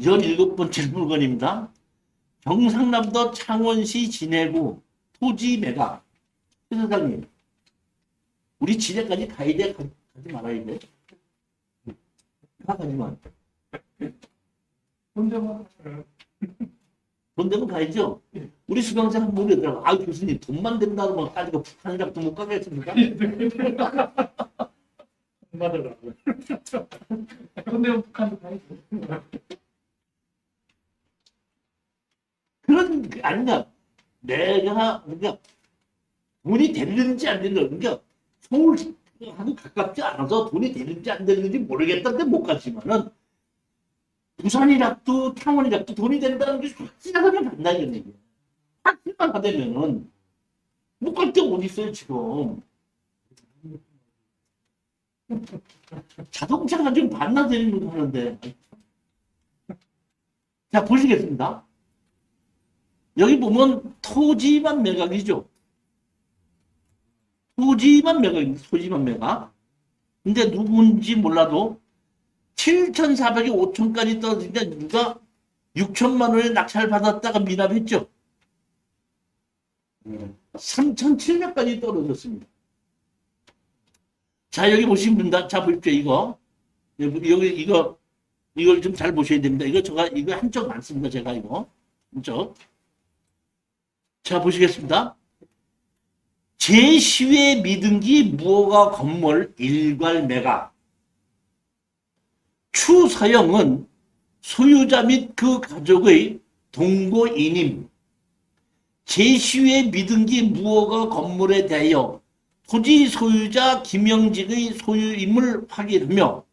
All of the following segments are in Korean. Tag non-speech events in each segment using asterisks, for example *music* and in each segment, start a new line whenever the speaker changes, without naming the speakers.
17번째 물건입니다. 경상남도 창원시 진해구 토지 매각. 최 사장님, 우리 진해까지 가야 돼? 가- 가지 말아야 돼? 가, 가지만.
혼자만
돈 되면 가야죠? 우리 수강생 한 분이 더라고 아, 교수님, 돈만 된다고 뭐 가지고 북한이라도 못 가겠습니까?
받으라고. 근데 북한도 가야지.
그런 게 아니냐. 내가, 그러니까, 돈이 되는지 안 되는지, 서울하고 가깝지 않아서 돈이 되는지 안 되는지 모르겠다는데 못 갔지만은, 부산이라도 창원이라도 돈이 된다는 게 확실하면 간다, 이런 얘기야. 확실만 하다면은, 못 갈 데 어디 있어요, 지금. *laughs* 자동차가 지금 거 하는데. 자, 보시겠습니다. 여기 보면 토지만 매각이죠. 토지만 매각입니다. 토지만 매각. 근데 누군지 몰라도 7,400에 5천까지 떨어지니까 누가 6천만 원에 낙찰 받았다가 미납했죠. 3,700까지 떨어졌습니다. 자, 여기 보시면 됩니다. 자, 보십시오. 이거. 여기 이거, 이걸 좀 잘 보셔야 됩니다. 이거 제가, 이거 한쪽 많습니다. 제가 이거. 한쪽. 자, 보시겠습니다. 제10회 미등기 무허가 건물 일괄 매각. 추서영은 소유자 및 그 가족의 동거인임. 제10회 미등기 무허가 건물에 대하여 토지 소유자 김영직의 소유임을 확인하며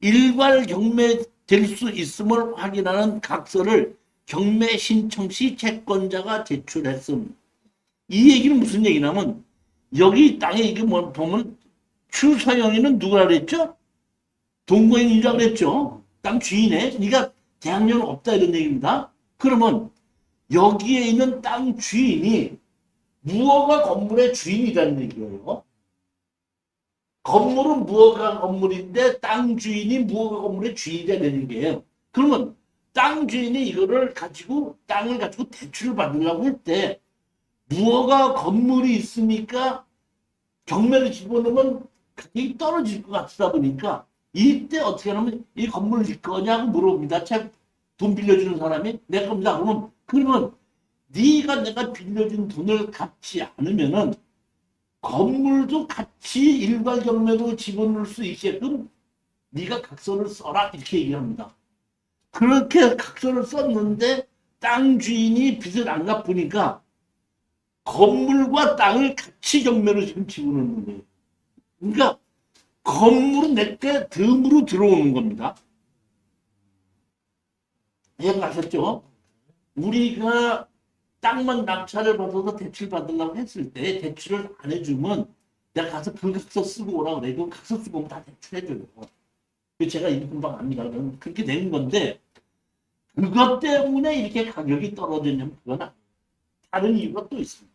일괄 경매될 수 있음을 확인하는 각서를 경매 신청 시 채권자가 제출했음. 이 얘기는 무슨 얘기냐면 여기 땅에 이게 뭐 보면 추서영이는 누가 그랬죠? 동거인이라고 그랬죠. 땅 주인에. 네가 대학년 없다 이런 얘기입니다. 그러면 여기에 있는 땅 주인이 무허가 건물의 주인이라는 얘기예요. 건물은 무허가 건물인데 땅 주인이 무허가 건물의 주인이라는 얘기예요. 그러면 땅 주인이 이거를 가지고 땅을 가지고 대출을 받으려고 할 때 무허가 건물이 있으니까 경매를 집어넣으면 가격이 떨어질 것 같다 보니까 이때 어떻게 하냐면 이 건물을 질 거냐고 물어봅니다. 책돈 빌려주는 사람이 내 겁니다. 그러면 그러면 네가 내가 빌려준 돈을 갚지 않으면은 건물도 같이 일괄 경매로 집어넣을 수 있게끔 네가 각서를 써라 이렇게 얘기합니다. 그렇게 각서를 썼는데 땅 주인이 빚을 안 갚으니까 건물과 땅을 같이 경매로 지금 집어넣는 거예요. 그러니까 건물은 내게 덤으로 들어오는 겁니다. 이해가셨죠? 우리가 땅만 낙찰을 받아서 대출 받으려고 했을 때 대출을 안 해주면 내가 가서 불각서 쓰고 오라 그래. 그 각서 쓰고 오면 다 대출해줘요. 그 제가 이 금방 압니다. 그럼 그렇게 되는 건데 그것 때문에 이렇게 가격이 떨어졌냐면 아니에요. 다른 이유가 또 있습니다.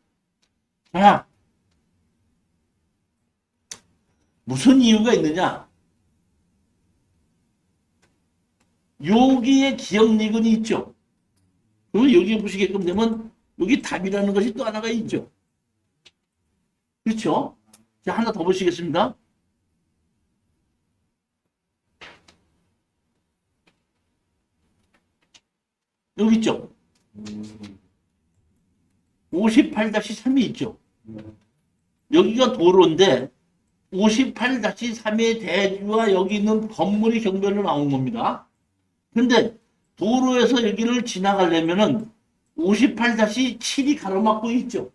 자, 무슨 이유가 있느냐? 여기에 기억니근이 있죠. 그리고 여기 보시게끔 되면 여기 답이라는 것이 또 하나가 있죠. 그렇죠? 자, 하나 더 보시겠습니다. 여기 있죠. 58-3이 있죠. 여기가 도로인데 58-3의 대지와 여기 있는 건물이 경별로 나온 겁니다. 근데 도로에서 여기를 지나가려면은 58-7이 가로막고 있죠.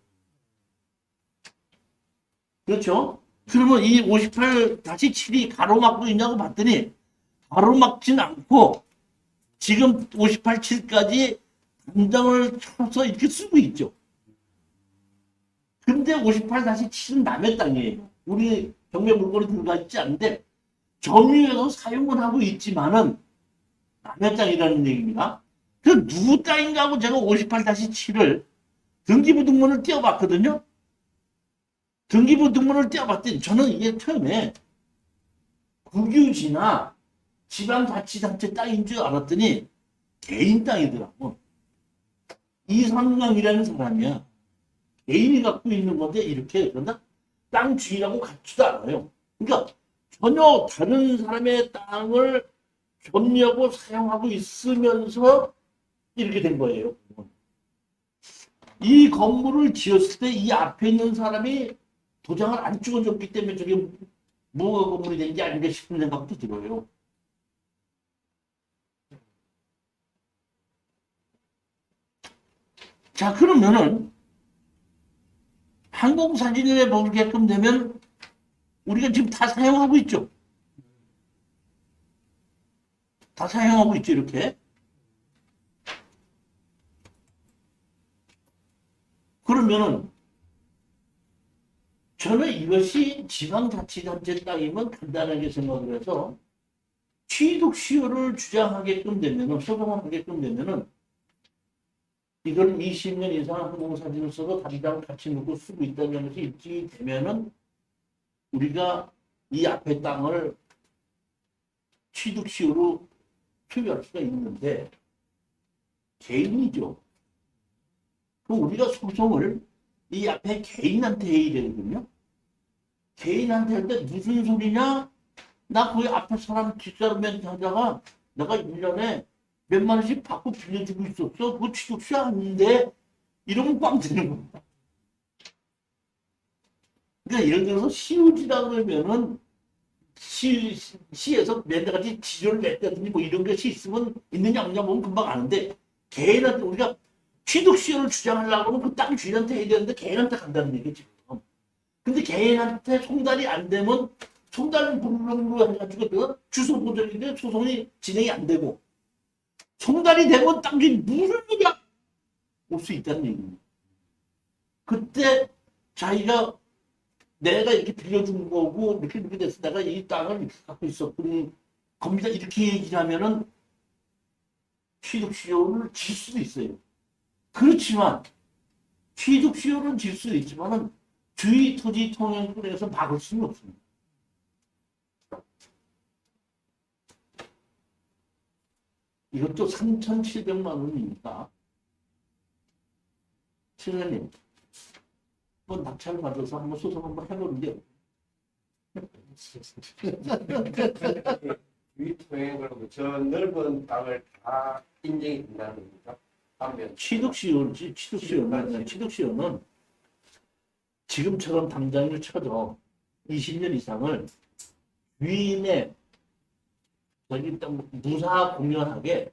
그렇죠? 그러면 이 58-7이 가로막고 있냐고 봤더니 가로막진 않고 지금 58-7까지 담장을 쳐서 이렇게 쓰고 있죠. 근데 58-7은 남의 땅이에요. 우리 경매 물건이 들어가 있지 않은데 점유해서 사용을 하고 있지만은 남의 땅이라는 얘기입니다. 그 누구 땅인가 하고 제가 58-7을 등기부 등본을 띄워봤거든요. 등기부 등본을 띄워봤더니 저는 이게 처음에 국유지나 지방자치단체 땅인 줄 알았더니 개인 땅이더라고. 이상강이라는 사람이야. 개인이 갖고 있는 건데 이렇게 그런다? 땅 주인하고 같지도 않아요. 그러니까 전혀 다른 사람의 땅을 점유하고 사용하고 있으면서 이렇게 된 거예요. 이 건물을 지었을 때 이 앞에 있는 사람이 도장을 안 찍어줬기 때문에 저게 무허가 건물이 된 게 아닌가 싶은 생각도 들어요. 자, 그러면은 항공사진에 보게끔 되면 우리가 지금 다 사용하고 있죠. 다 사용하고 있죠, 이렇게. 그러면은 저는 이것이 지방자치단체 땅이면 간단하게 생각을 해서 취득 시효를 주장하게끔 되면은 소송을 하게끔 되면은 이걸 20년 이상 항공사진을 써도 담당 같이 놓고 쓰고 있다는 것이 입증이 되면은 우리가 이 앞에 땅을 취득 시효로 표기할 수가 있는데 개인이죠. 그럼 우리가 소송을 이 앞에 개인한테 해야 되거든요. 개인한테 할때 무슨 소리냐? 나 거기 앞에 사람 뒷사람한테 하다가 내가 1년에 몇만 원씩 받고 빌려주고 있었어. 그거 취득시 아닌데 이러면 꽝 되는 겁니다. 그러니까 예를 들어서 시우지다 그러면은 시, 시에서 맨날같이 지조를 냈다든지 뭐 이런 것이 있으면 있느냐 없느냐 보면 금방 아는데 개인한테 우리가 취득시효를 주장하려고 하면 그 땅 주인한테 해야 되는데 개인한테 간다는. 지금. 근데 개인한테 송달이 안 되면 송달 불능로 해가지고 그 주소 보정인데 소송이 진행이 안 되고 송달이 되면 땅 주인 무슨 일이야? 올수 있다는 얘기입니다. 그때 자기가 내가 이렇게 빌려준 거고 이렇게 이렇게 돼서 내가 이 땅을 갖고 있었더니 겁니다 이렇게 얘기를 하면은 취득시효를 질 수도 있어요. 그렇지만 취득시효는 질 수도 있지만은 주의 토지 통행권에서 막을 수는 없습니다. 이것도 3,700만 원이니까 실장님 뭐 낙찰 받아서 한번 소송 한번 해보는 게
유입통행으로 저 넓은 땅을 다 인정이 된다는 겁니까? 반면
취득시효지 취득시효는 취득시효는 지금처럼 당장을 쳐도 20년 이상을 주인의 저기 땅 무사 공연하게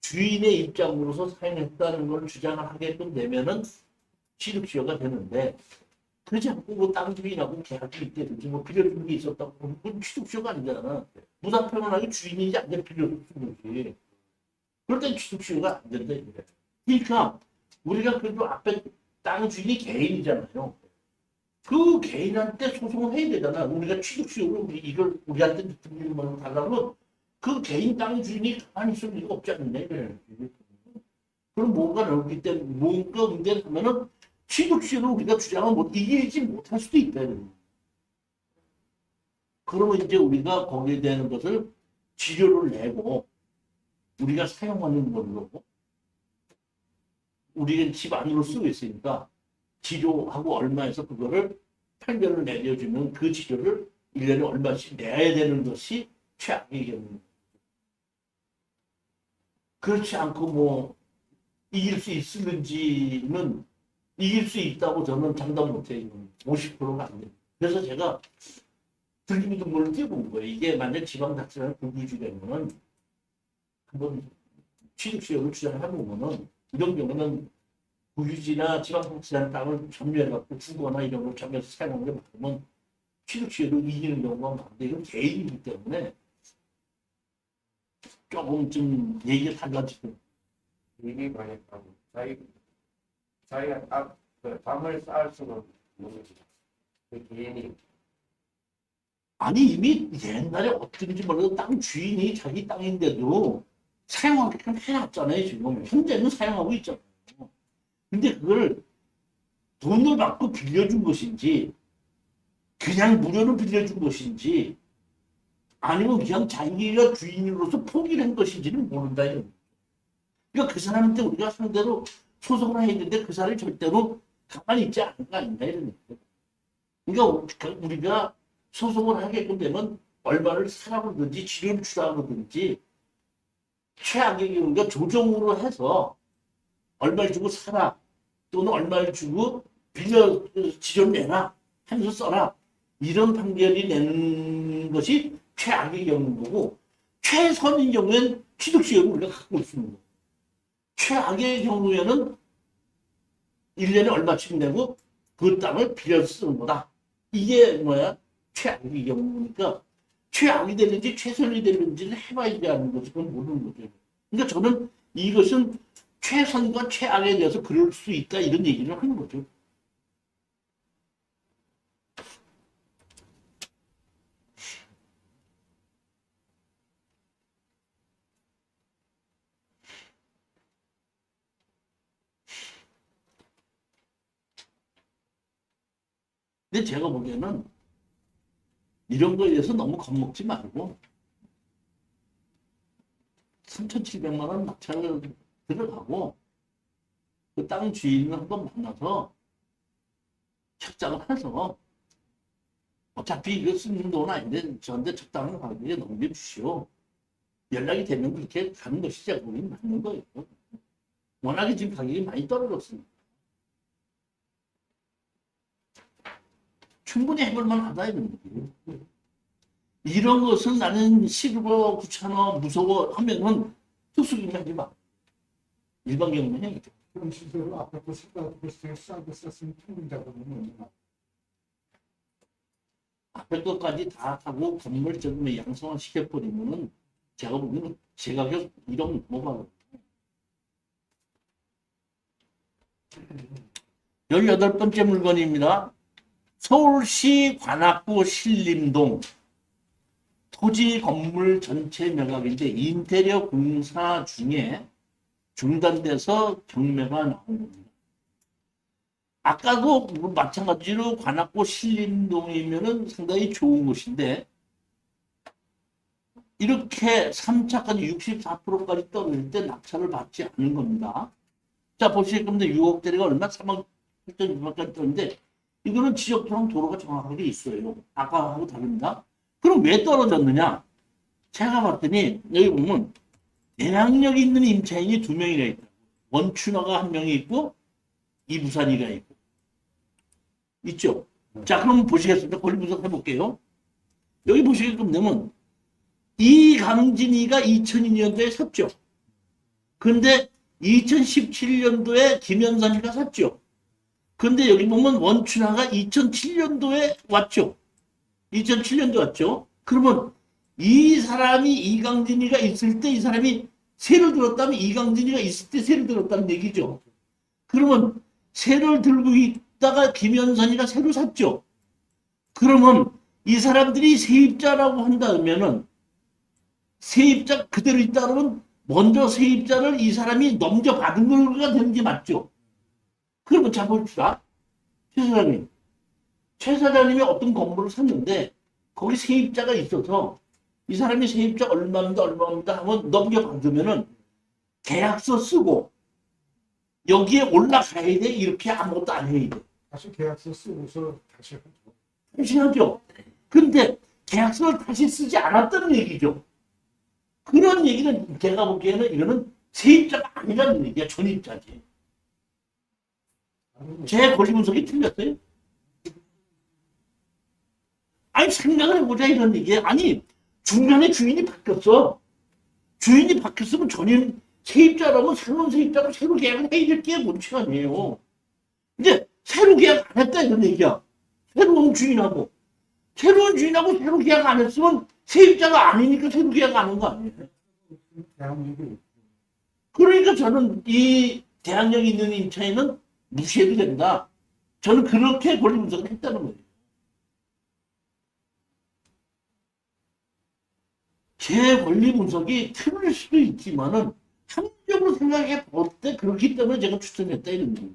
주인의 입장으로서 사용했다는 걸 주장을 하게끔 되면은 취득시효가 되는데 그렇지 않고 뭐땅 주인하고 계약이 있다든지 뭐 빌려준 게 있었다고 그건 취득시효가 아니잖아. 무사평온하게 주인이지 안 되는 빌려준 거지. 그럴 땐 취득시효가 안 된다 이거야. 그러니까 우리가 그래도 앞에 땅 주인이 개인이잖아요. 그 개인한테 소송을 해야 되잖아. 우리가 취득시효로 이걸 우리한테 등록만 달라면 그 개인 땅 주인이 가만히 있을 리가 없지 않느냐. 그럼 뭔가 넓기 때문에 뭔가 문제를 하면은 취득시효로 우리가 주장을 못 이기지 못할 수도 있다. 이거예요. 그러면 이제 우리가 거기에 대한 것을 지료를 내고 우리가 사용하는 걸로 우리는 집 안으로 쓰고 있으니까 지료하고 얼마에서 그거를 판결을 내려주면 그 지료를 1년에 얼마씩 내야 되는 것이 최악의 경우입니다. 그렇지 않고 뭐 이길 수 있을는지는 이길 수 있다고 저는 장담 못해요. 50%가 안 됩니다. 그래서 제가 등기부등본을 띄워본 거예요. 이게 만약 지방자치가 불구주되면은 한번 취득시효를 주장해보면은 이런 경우는 구유지나 지방자치라는 땅을 점유해갖고 주거나 이런 걸 점유해서 사용하는 게 많으면 취득시효를 이기는 경우가 많은데 이건 개인이기 때문에 조금 좀 얘기가 달라지고.
이게 만약에 자기 자기가 딱그 담을 쌓을 수는 없는 거죠. 그 개인이.
아니 이미 옛날에 어떻게인지 몰라도 땅 주인이 자기 땅인데도 사용하게끔 해놨잖아요 지금. 현재는 사용하고 있잖아요. 근데 그걸 돈을 받고 빌려준 것인지 그냥 무료로 빌려준 것인지 아니면 그냥 자기가 주인으로서 포기를 한 것인지는 모른다 이거. 그러니까 그 사람한테 우리가 상대로 소송을 되는데 그 사람이 절대로 가만히 있지 않은 거 아닌가 이런. 그러니까 우리가 소송을 하게끔 되면 얼마를 사라고든지 치료를 주라고든지 최악의 경우가 조정으로 해서 얼마를 주고 사라 또는 얼마를 주고 빌려 지좀 내라 하면서 써라 이런 판결이 내는 것이 최악의 경우인 거고 최선인 경우엔 취득시효를 우리가 갖고 거고 최악의 경우에는 1년에 얼마씩 내고 그 땅을 빌려 쓰는 거다. 이게 뭐야? 최악의 경우니까 최악이 되는지 최선이 되는지를 해봐야지 하는 거지 모르는 거죠. 그러니까 저는 이것은 최선과 최악에 대해서 그럴 수 있다 이런 얘기를 하는 거죠. 근데 제가 보기에는 이런 거에 대해서 너무 겁먹지 말고 3,700만 원 낙찰을 들어가고 그 땅 주인을 한번 만나서 협상을 해서 어차피 이거 쓰는 돈 아닌데 저한테 적당한 가격에 넘겨주시오. 연락이 되면 그렇게 가는 것이 제가 보기엔 맞는 거예요. 워낙에 지금 가격이 많이 떨어졌습니다. 충분히 해볼 만 하다 이런 거예요. 이런 것을 나는 싫어, 귀찮아, 무서워 하면은 특수기면 하지 마. 일반 경우는 해야죠.
그런 시대로 아파트 생각하고 싸고 썼으면 통자금은
앞에 것까지 다 하고 건물 조금 양성화 시켜버리면은 제가 보기에는 제가 계속 이런 뭐가 열여덟 번째 물건입니다. 서울시 관악구 신림동 토지 건물 전체 매각인데 인테리어 공사 중에 중단돼서 경매가 나온 겁니다. 아까도 마찬가지로 관악구 신림동이면은 상당히 좋은 곳인데 이렇게 3차까지 64%까지 떨어질 때 낙찰을 받지 않는 겁니다. 자 겁니다. 6억짜리가 얼마? 3억 8,600까지 떨어졌는데 이거는 지적도랑 도로가 정확하게 있어요. 아까하고 다릅니다. 그럼 왜 떨어졌느냐? 제가 봤더니 여기 보면 대항력 있는 임차인이 두 명이나 있다. 원춘화가 한 명이 있고 이부산이가 있고 있죠. 자 그럼 보시겠습니다. 권리 분석 해볼게요. 여기 보시게끔 되면 이강진이가 2002년도에 샀죠. 근데 2017년도에 김현선이가 샀죠. 근데 여기 보면 원춘화가 2007년도에 왔죠. 2007년도 왔죠. 그러면 이 사람이 이강진이가 있을 때 이 사람이 세를 들었다면 이강진이가 있을 때 세를 들었다는 얘기죠. 그러면 세를 들고 있다가 김현선이가 새로 샀죠. 그러면 이 사람들이 세입자라고 한다면은 세입자 그대로 있다 그러면 먼저 세입자를 이 사람이 넘겨받은 걸가 되는 게 맞죠. 그러면 자 봅시다. 최 사장님. 최 사장님이 어떤 건물을 샀는데 거기 세입자가 있어서 이 사람이 세입자 얼마입니다 얼마입니다 하면 넘겨받으면은 계약서 쓰고 여기에 올라가야 돼 이렇게 아무것도 안 해야 돼.
다시 계약서 쓰고서 다시 하죠.
당신하죠. 근데 계약서를 다시 쓰지 않았다는 얘기죠. 그런 얘기는 제가 보기에는 이거는 세입자가 아니라는 얘기야. 전입자지. 제 권리 분석이 틀렸어요. 아니 생각을 해보자 이런 얘기. 아니 중간에 주인이 바뀌었어. 주인이 바뀌었으면 전인 세입자라면 새로운 세입자로 새로 계약을 해야 될게 원칙 아니에요. 이제 새로 계약 안 했다 이런 얘기야. 새로운 주인하고 새로운 주인하고 새로 계약 안 했으면 세입자가 아니니까 새로 계약 안 한 거 아니에요. 그러니까 저는 이 대항력 있는 임차인은 무시해도 된다. 저는 그렇게 권리 분석을 했다는 거예요. 제 권리 분석이 틀릴 수도 있지만은 합리적으로 생각해 볼 때 그렇기 때문에 제가 추천했다 이런 거예요.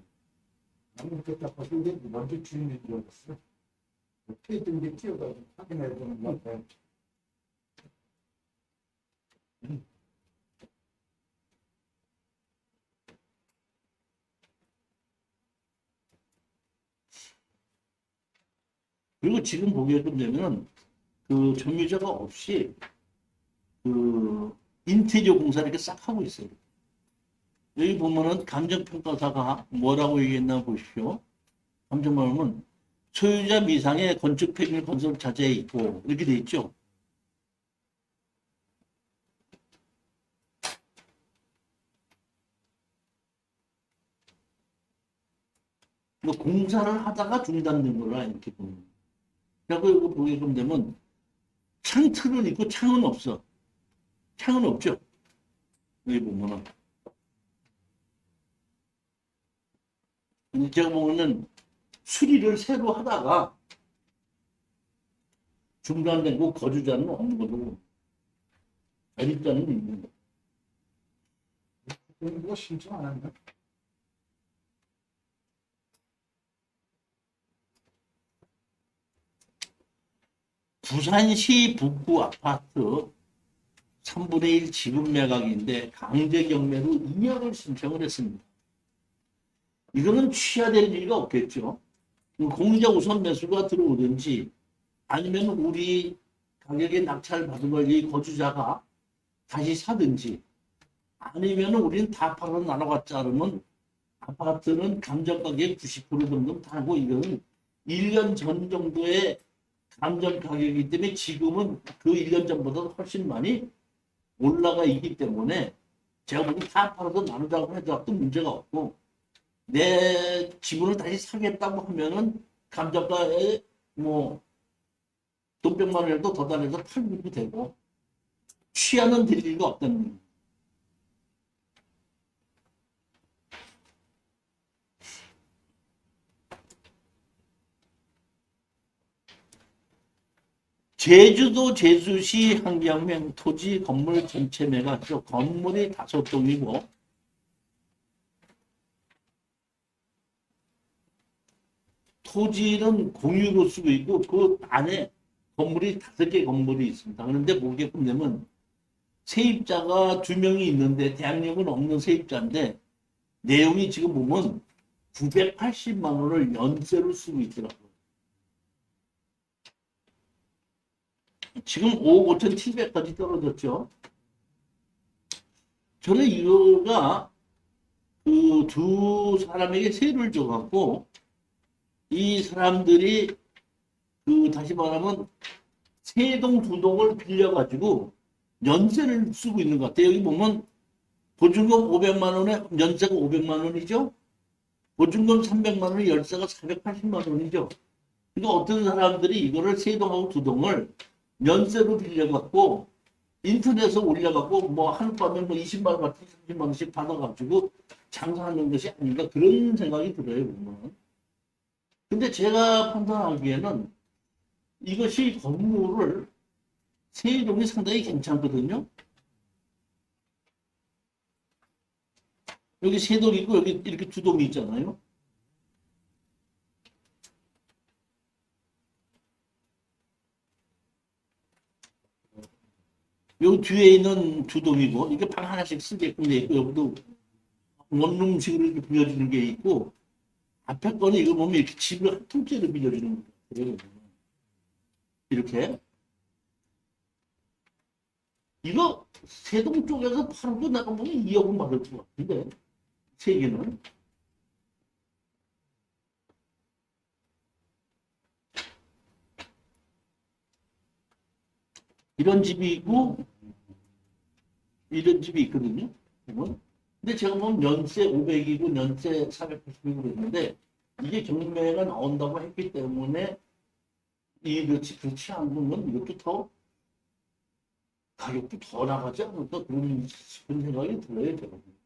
그리고 지금 보게끔 되면 그 점유자가 없이 그 인테리어 공사 이렇게 싹 하고 있어요. 여기 보면은 감정평가사가 뭐라고 얘기했나 보십시오. 감정평가는 소유자 미상의 건축 폐기물 건설 자재에 있고 이렇게 돼 있죠. 뭐 공사를 하다가 중단된 거라 이렇게 보면. 그리고 이거 보게끔 되면 창틀은 있고 창은 없어. 창은 없죠. 여기 보면은. 근데 제가 보면은 수리를 새로 하다가 중단된 거 거주자는 없는 거고 자립자는 있는 거.
공부가 신청 안 한다.
부산시 북구 아파트 3분의 1 지분 매각인데 강제 경매로 2억을 신청을 했습니다. 이거는 취하될 리가 없겠죠. 공자 우선 매수가 들어오든지 아니면 우리 가격에 낙찰 받은 걸 이 거주자가 다시 사든지 아니면 우리는 다 팔아 나눠갔자 그러면 아파트는 감정 가격 90% 정도 타고 이거는 1년 전 정도의 감정 가격이기 때문에 지금은 그 1년 전보다 훨씬 많이 올라가 있기 때문에 제가 보기엔 다 팔아서 나누자고 해도 문제가 없고 내 지분을 다시 사겠다고 하면은 감정가에 뭐 돈 100만 원이라도 더 달해서 팔면 되고 취하는 될 리가 없다는 거예요. 제주도 제주시 한경명 토지 건물 전체 매각죠. 건물이 다섯 동이고 토지는 공유로 쓰고 있고 그 안에 건물이 다섯 개 건물이 있습니다. 그런데 보게끔 되면 세입자가 두 명이 있는데 대학력은 없는 세입자인데 내용이 지금 보면 980만 원을 연세로 쓰고 있더라고요. 지금 5억 5,700까지 떨어졌죠. 저는 이거가 그 두 사람에게 세를 줘갖고 이 사람들이 그 다시 말하면 세 동 두 동을 빌려가지고 연세를 쓰고 있는 것 같아요. 여기 보면 보증금 500만 원에 연세가 500만 원이죠. 보증금 300만 원에 열세가 480만 원이죠. 그러니까 어떤 사람들이 이거를 세 동하고 두 동을 연세로 빌려갖고 인터넷에 올려갖고 뭐 하룻밤에 뭐 20만 원 같은 30만 원씩 받아가지고 장사하는 것이 아닌가 그런 생각이 들어요 보면. 근데 제가 판단하기에는 이것이 건물을 세동이 상당히 괜찮거든요. 여기 세 동이 있고 여기 이렇게 두 동이 있잖아요. 요 뒤에 있는 두 동이고 이게 방 하나씩 쓰게끔 돼 있고 여기도 원룸식으로 이렇게 빌려주는 게 있고 앞에 거는 이거 보면 이렇게 집을 한 통째로 빌려주는 거예요. 이렇게 이거 세동 쪽에서 팔고 내가 보면 2억 은 받을 것 같은데 세 개는 이런 집이 있고 이런 집이 있거든요. 보면. 근데 제가 보면 연세 500이고 연세 480이고 그랬는데 이게 경매가 나온다고 했기 때문에 이렇지 그렇지 않으면 이것도 더 가격도 더 나가지 않을까 그런 생각이. 제가. 보면.